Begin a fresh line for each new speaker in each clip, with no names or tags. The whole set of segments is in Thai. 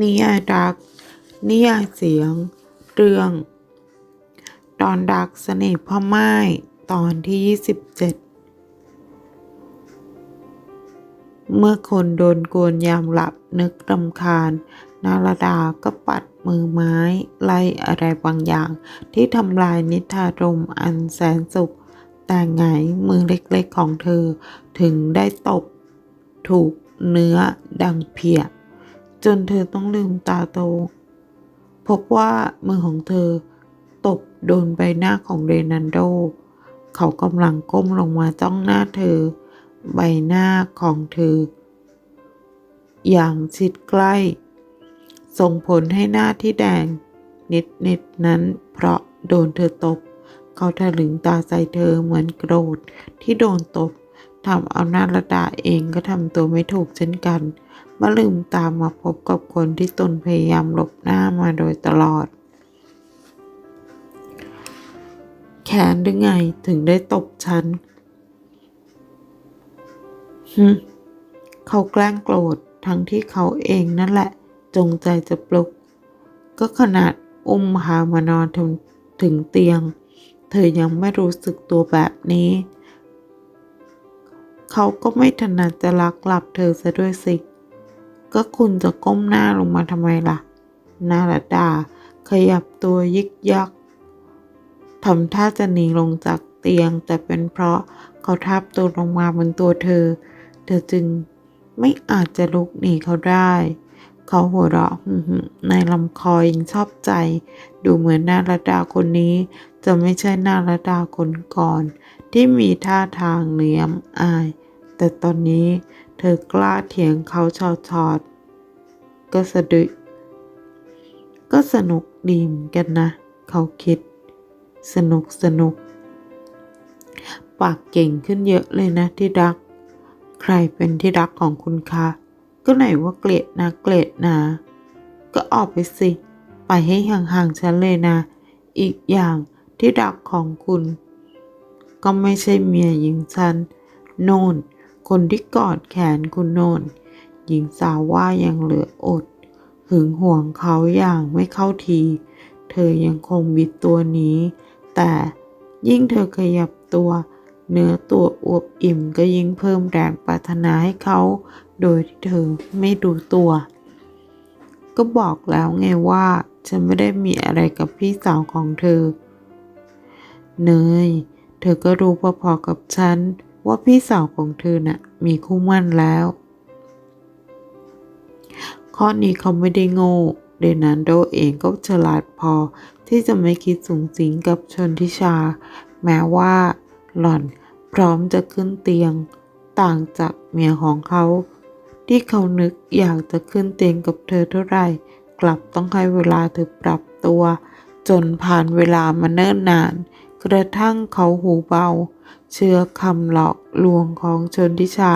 นิยายรัก นิยายเสียง เรื่อง ตอนดักเสน่ห์พ่อไม้ตอนที่ 27 เมื่อคนโดนกวนยามหลับนึกรำคาญ นารดาก็ปัดมือไม้ไล่อะไรบางอย่าง ที่ทำลายนิทารมอันแสนสุข แต่ไงมือเล็กๆของเธอถึงได้ตบถูกเนื้อดังเพีย จนเธอต้องลืมตาโต พบว่ามือของเธอตบโดนใบหน้าของเรนันโด เขากำลังก้มลงมาจ้องหน้าเธอ ใบหน้าของเธอ อย่างชิดใกล้ ส่งผลให้หน้าที่แดง นิดนิดนั้น เพราะโดนเธอตบ เขาถลึงตาใส่เธอเหมือนโกรธที่โดนตบ ทำเอาหน้าระดาเองก็ทำตัวไม่ถูกเช่นกันเมื่อลืมตามมาพบกับคนที่ตนพยายามหลบหน้ามาโดยตลอด แค้นหรือไงถึงได้ตบฉันฮึเขาแกล้งโกรธทั้งที่เขาเองนั่นแหละ จงใจจะปลุก ก็ขนาดอุ้มพามานอนถถึงเตียง เธอยังไม่รู้สึกตัวแบบนี้ เขาก็ไม่ถนัดจะลักหลับเธอซะด้วยสิ ก็คุณจะก้มหน้าลงมาทำไมล่ะ นารดา ขยับตัวยิกยักทำท่าจะหนีลงจากเตียง แต่เป็นเพราะเขาทับตัวลงมาบนตัวเธอ เธอจึงไม่อาจจะลุกหนีเขาได้ เขาหัวเราะในลำคอยังชอบใจ ดูเหมือนนารดาคนนี้ จะไม่ใช่นารดาคนก่อน ที่มีท่าทางเหนียมอาย แต่ตอนนี้เธอกล้าเถียงเขาชอดชอดก็สะดุดก็สนุกดีมกันนะ เขาคิด สนุกสนุก ปากเก่งขึ้นเยอะเลยนะที่รัก ใครเป็นที่รักของคุณคะก็ไหนว่าเกลียดนะเกลียดนะ ก็ออกไปสิ ไปให้ห่างๆฉันเลยนะ อีกอย่างที่รักของคุณ ก็ไม่ใช่เมียหญิงฉัน โน่น คนที่กอดแขนคุณโนนหญิงสาวว่ายังเหลืออด หึงห่วงเขาอย่างไม่เข้าที เธอยังคงบิดตัวหนี้ แต่ยิ่งเธอขยับตัว เนื้อตัวอวบอิ่มก็ยิ่งเพิ่มแรงปรารถนาให้เขา โดยที่เธอไม่รู้ตัว ก็บอกแล้วไงว่า ฉันไม่ได้มีอะไรกับพี่สาวของเธอ เนย เธอก็รู้พอๆกับฉัน ว่าพี่สาวของเธอน่ะมีคู่มั่นแล้ว ข้อนี้เขาไม่ได้โง่เดนันโดเองก็ฉลาดพอที่จะไม่คิดสูงสิงกับชนทิชา แม้ว่าหล่อนพร้อมจะขึ้นเตียง ต่างจากเมียของเขา ที่เขานึกอยากจะขึ้นเตียงกับเธอเท่าไหร่ กลับต้องให้เวลาเธอปรับตัว จนผ่านเวลามาเนิ่นนาน กระทั่งเขาหูเบา เชื่อคำหลอกลวงของชนทิชา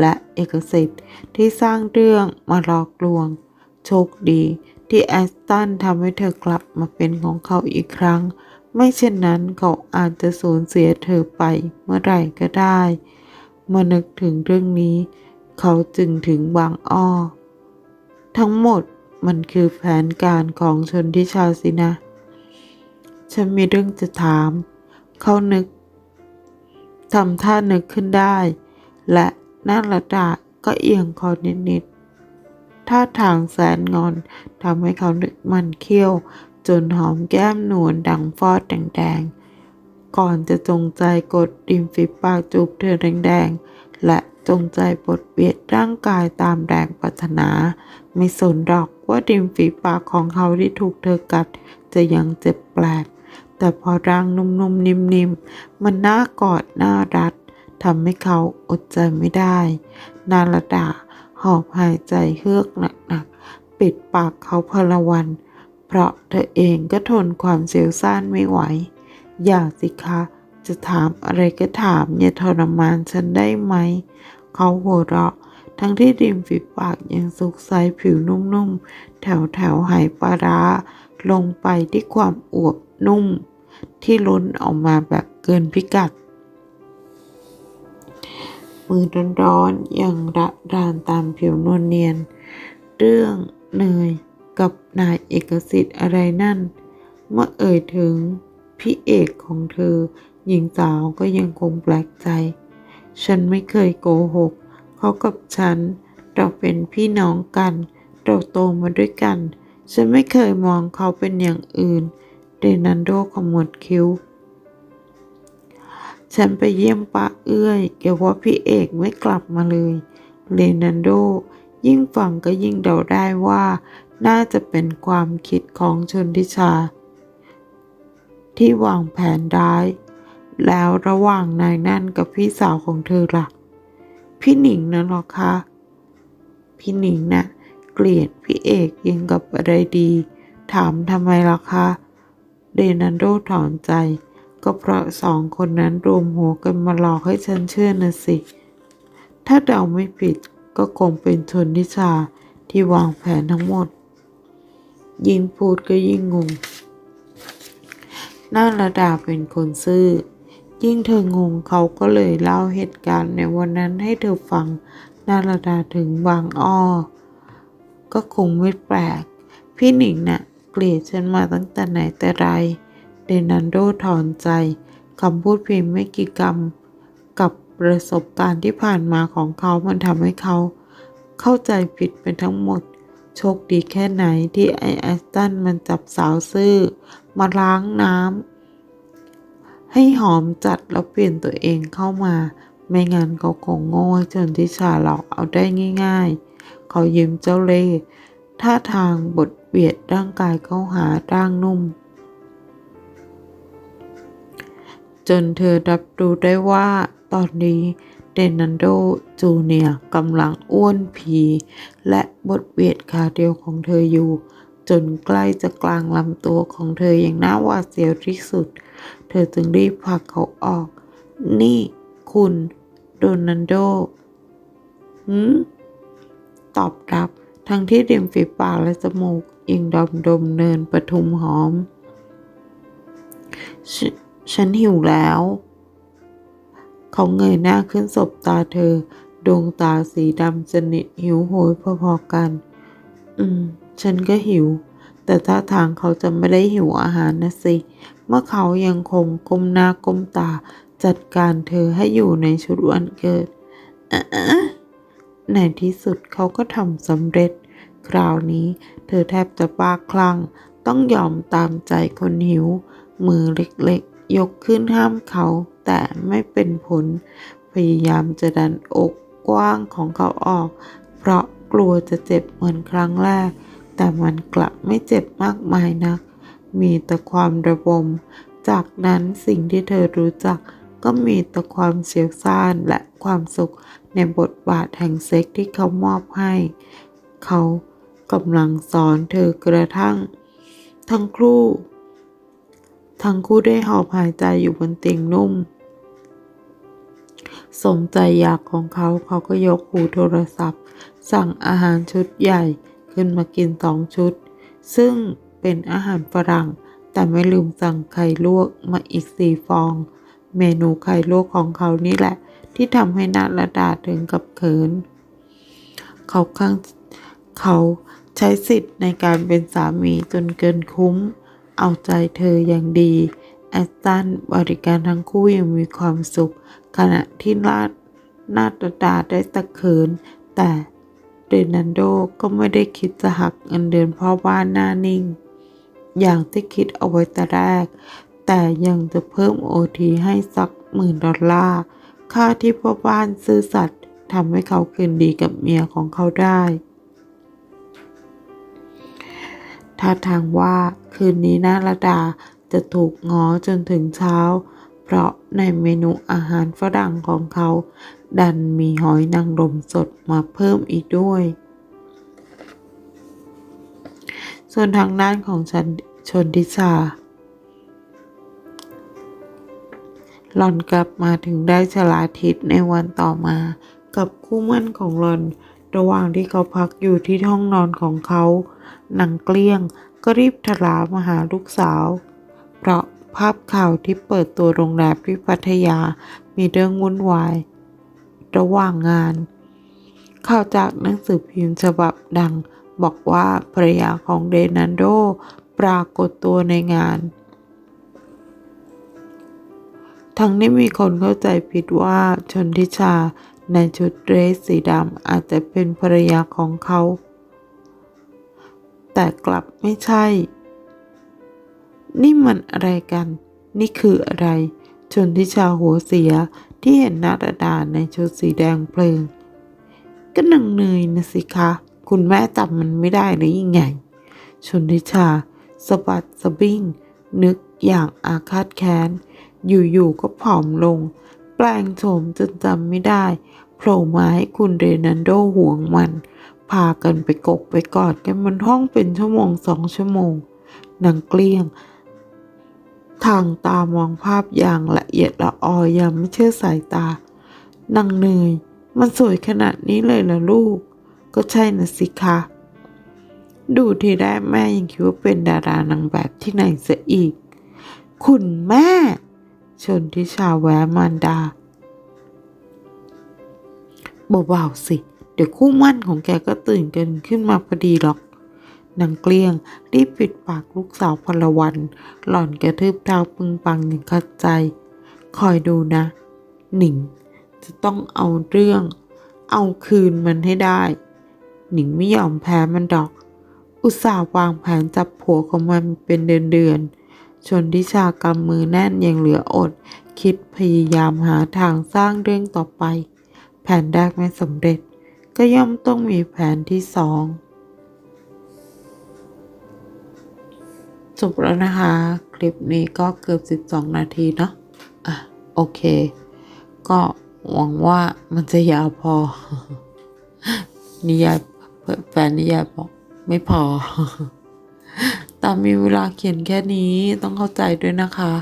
และเอกสิทธิ์ที่สร้างเรื่องมาหลอกลวง โชคดีที่แอสตันทำให้เธอกลับมาเป็นของเขาอีกครั้ง ไม่เช่นนั้นเขาอาจจะสูญเสียเธอไปเมื่อไหร่ก็ได้เมื่อนึกถึงเรื่องนี้ เขาจึงถึงบางอ้อ ทั้งหมดมันคือแผนการของชนทิชาสินะ ฉันมีเรื่องจะถาม เขานึกทำท่านึกขึ้นได้ และนาระดาก็เอียงคอนิดๆท่าทางแสนงอนทำให้เขานึกมันเคี้ยว จนหอมแก้มนวลดังฟอดแดงๆ ก่อนจะจงใจกดริมฝีปากจูบเธอแดงๆ และจงใจบดเบียดร่างกายตามแรงปรารถนา ไม่สนหรอกว่าริมฝีปากของเขาที่ถูกเธอกัดจะยังเจ็บแปลก แต่พอร่างนุ่มๆนิ่มๆ มันน่ากอดน่ารัดทำให้เขาอดใจไม่ได้ นาระดาหอบหายใจเฮือกหนักๆ ปิดปากเขาพลวัน เพราะเธอเองก็ทนความเสียวซ่านไม่ไหว อย่าสิคะจะถามอะไรก็ถามอย่าทรมานฉันได้ไหม เขาหัวเราะ ทั้งที่ริมฝีปากยังสุกใสผิวนุ่มๆ แถวแถวๆไหปลาร้าลงไปที่ความอวบนุ่ม ที่ล้นออกมาแบบเกินพิกัด มือร้อนๆยังระรานตามผิวนวลเนียน เรื่องเนยกับนายเอกสิทธิ์อะไรนั่น เมื่อเอ่ยถึงพี่เอกของเธอ หญิงสาวก็ยังคงแปลกใจ ฉันไม่เคยโกหก เขากับฉัน เราเป็นพี่น้องกัน เราโตมาด้วยกัน ฉันไม่เคยมองเขาเป็นอย่างอื่น เดนันโดขมวดคิ้ว ฉันไปเยี่ยมป้าเอื้อยเกี่ยวว่าพี่เอกไม่กลับมาเลยเลนันโดยิ่งฟังก็ยิ่งเดาได้ว่า น่าจะเป็นความคิดของชนทิชา ที่วางแผนร้าย แล้วระหว่างนายนั่นกับพี่สาวของเธอล่ะ พี่หนิงนะหรอคะพี่หนิงน่ะเกลียดพี่เอกยังกับอะไรดี ถามทำไมล่ะคะ เดนันโดถอนใจ ก็เพราะสองคนนั้นรวมหัวกันมาหลอกให้ฉันเชื่อนะสิ ถ้าเดาไม่ผิดก็คงเป็นชนทิชาที่วางแผนทั้งหมด ยิ่งพูดก็ยิ่งงงนาระดาเป็นคนซื่อ ยิ่งเธองงเขาก็เลยเล่าเหตุการณ์ในวันนั้นให้เธอฟังนาระดาถึงบางอ้อ ก็คงไม่แปลก พี่หนิงน่ะ เกลียดฉันมาตั้งแต่ไหนแต่ไรเดนันโดถอนใจคำพูดเพียงไม่กี่คำกับประสบการณ์ที่ผ่านมาของเขามันทำให้เขา เข้าใจผิดไปทั้งหมด โชคดีแค่ไหนที่ไอแอสตันมันจับสาวซื่อ มาล้างน้ำให้หอมจัดแล้วเปลี่ยนตัวเองเข้ามา ไม่งั้นเขาคงโง่จนทิชาหลอกเอาได้ง่าย ๆ เขายิ้มเจ้าเล่ ท่าทางบดเบียดร่างกายเข้าหาร่างนุ่ม จนเธอรับรู้ได้ว่าตอนนี้เดนันโดจูเนียกำลังอ้วนผี และบดเบียดขาเดียวของเธออยู่ จนใกล้จะกลางลำตัวของเธออย่างน่าหวาดเสียวที่สุด เธอจึงรีบผลักเขาออก นี่คุณโดนันโดหืมตอบรับ ทั้งที่ริมฝีปากและจมูกยังดมดมเนินประทุมหอมฉฉันหิวแล้ว เขาเงยหน้าขึ้นสบตาเธอ ดวงตาสีดำสนิทหิวโหยพอๆกัน อืม ฉันก็หิว แต่ท่าทางเขาจะไม่ได้หิวอาหารนะสิ เมื่อเขายังคงก้มหน้าก้มตาจัดการเธอให้อยู่ในชุดวันเกิด ในที่สุดเขาก็ทำสำเร็จ คราวนี้เธอแทบจะบ้าคลั่ง ต้องยอมตามใจคนหิว มือเล็กๆ ยกขึ้นห้ามเขา แต่ไม่เป็นผล พยายามจะดันอกกว้างของเขาออก เพราะกลัวจะเจ็บเหมือนครั้งแรก แต่มันกลับไม่เจ็บมากมายนัก มีแต่ความระบม จากนั้นสิ่งที่เธอรู้จักก็มีแต่ความเสียวซ่านและความสุขในบทบาทแห่งเซ็กที่เขามอบให้ เขา กำลังสอนเธอกระทั่ง ทั้งคู่ ทั้งคู่ได้หอบหายใจอยู่บนเตียงนุ่ม สมใจอยากของเขาเขาก็ยกหูโทรศัพท์ สั่งอาหารชุดใหญ่ขึ้นมากินสองชุด ซึ่งเป็นอาหารฝรั่ง แต่ไม่ลืมสั่งไข่ลวกมาอีกสี่ฟอง เมนูไข่ลวกของเขานี่แหละ ที่ทำให้นาระดาถึงกับเขิน เขาข้างเขา ใช้สิทธิ์ในการเป็นสามีจนเกินคุ้ม เอาใจเธออย่างดีแอสตันบริการทั้งคู่ยังมีความสุข ขณะที่นานาตดาได้ตะเขิน แต่เดนันโดก็ไม่ได้คิดจะหักเงินเดือนพ่อบ้านหน้านิ่ง อย่างที่คิดเอาไว้แต่แรก แต่ยังจะเพิ่มโอทีให้สักหมื่นดอลลาร์ ค่าที่พ่อบ้านซื่อสัตย์ทำให้เขาคืนดีกับเมียของเขาได้ ท่าทางว่าคืนนี้นาระดาจะถูกง้อจนถึงเช้า เพราะในเมนูอาหารฝรั่งของเขา ดันมีหอยนางรมสดมาเพิ่มอีกด้วย ส่วนทางด้านของฉันชนทิชาหล่อนกลับมาถึงได้ฉลาทิศในวันต่อมากับคู่มั่นของหล่อน ระหว่างที่เขาพักอยู่ที่ห้องนอนของเขานางเกลี้ยงก็รีบทลามาหาลูกสาว เพราะภาพข่าวที่เปิดตัวโรงแรมที่พัทยามีเรื่องวุ่นวาย ระหว่างงาน ข่าวจากหนังสือพิมพ์ฉบับดังบอกว่าภรรยาของเดนันโดปรากฏตัวในงาน ทั้งนี้มีคนเข้าใจผิดว่าชนทิชา ในชุดเดรสสีดำอาจจะเป็นภรรยาของเขา แต่กลับไม่ใช่ นี่มันอะไรกัน นี่คืออะไร ชนทิชาหัวเสียที่เห็นนาดาดาในชุดสีแดงเพลิง ก็นางเนยนะสิคะ คุณแม่จำมันไม่ได้หรือยังไง ชนทิชาสะบัดสะบิ้ง นึกอย่างอาฆาตแค้น อยู่ๆก็ผอมลง แปลงโฉมจนจำไม่ได้โผล่มาให้คุณเรนันโดห่วงมัน พากันไปกกไปกอดกันบนห้องเป็นชั่วโมงสองชั่วโมงนางเกลี้ยง ทางตามองภาพอย่างละเอียดละออยังไม่เชื่อสายตานางเนยมันสวยขนาดนี้เลยเหรอลูก ก็ใช่นะสิคะดูทีแรกแม่ยังคิดว่าเป็นดารานางแบบที่ไหนเสียอีก คุณแม่ ชนทิชาแวะมารดาเบาๆสิ เดี๋ยวคู่มั่นของแกก็ตื่นกันขึ้นมาพอดีหรอกนางเกลี้ยงรีบปิดปากลูกสาวพลวัน หล่อนกระทืบเท้าปึงปังอย่างขัดใจ คอยดูนะ หนิง จะต้องเอาเรื่อง เอาคืนมันให้ได้ หนิงไม่ยอมแพ้มันดอก อุตส่าห์วางแผนจับผัวของมันเป็นเดือนๆ ชนทิชากำมือแน่นย่างเหลืออด คิดพยายามหาทางสร้างเรื่องต่อไป แผนแรกไม่สำเร็จ ก็ย่อมต้องมีแผนที่สองจบแล้วนะคะ คลิปนี้ก็เกือบ 12 นาทีเนาะอะ โอเค ก็หวังว่ามันจะยาวพอ นิยายแฟนนิยายบอกไม่พอ ตามมีเวลาเขียนแค่นี้ต้องเข้าใจด้วยนะคะ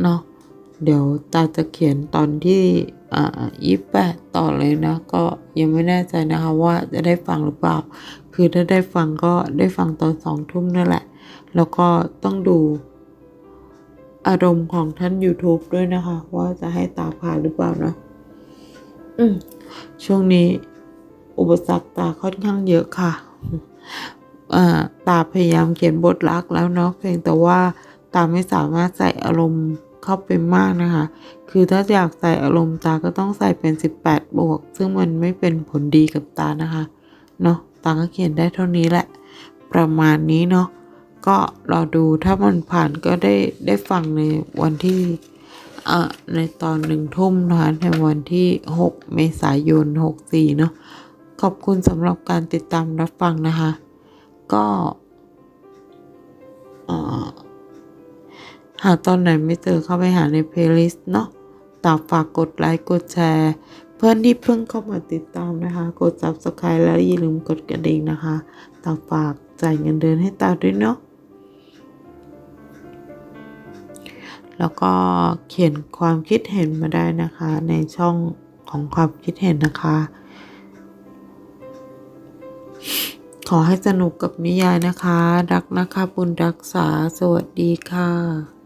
เนาะเดี๋ยวตาจะเขียนตอนที่อ่ายี่แปดต่อเลยนะ ก็ยังไม่แน่ใจนะคะว่าจะได้ฟังหรือเปล่า คือถ้าได้ฟังก็ได้ฟังตอนสองทุ่มนั่นแหละ แล้วก็ต้องดูอารมณ์ของท่าน YouTube ด้วยนะคะ ว่าจะให้ตาผ่านหรือเปล่าเนาะอืมช่วงนี้ อุปสรรคตาค่อนข้างเยอะค่ะอ่า ตาพยายามเขียนบทรักแล้วเนาะเพียงแต่ว่าตาไม่สามารถใส่อารมณ์เข้าไปมากนะคะ คือถ้าอยากใส่อารมณ์ตาก็ต้องใส่เป็น 18 บวก ซึ่งมันไม่เป็นผลดีกับตานะคะ เนาะตาก็เขียนได้เท่านี้แหละ ประมาณนี้เนาะ ก็รอดูถ้ามันผ่านก็ได้ได้ฟังในวันที่ในตอนหนึ่งทุ่มนะคะในวันที่ 6 เมษายน 64 เนาะ ขอบคุณสำหรับการติดตามรับฟังนะคะ ก็หากตอนไหนไม่เจอเข้าไปหาในเพลย์ลิสต์เนาะตามฝากกดไลค์กดแชร์ เพื่อนที่เพิ่งเข้ามาติดตามนะคะ กด subscribe แล้วอย่าลืมกดกระดิ่งนะคะตามฝากจ่ายเงินเดือนให้ตาด้วยเนาะแล้วก็เขียนความคิดเห็นมาได้นะคะในช่องของความคิดเห็นนะคะ ขอให้สนุกกับนิยายนะคะ รักนะคะบุญรักษา สวัสดีค่ะ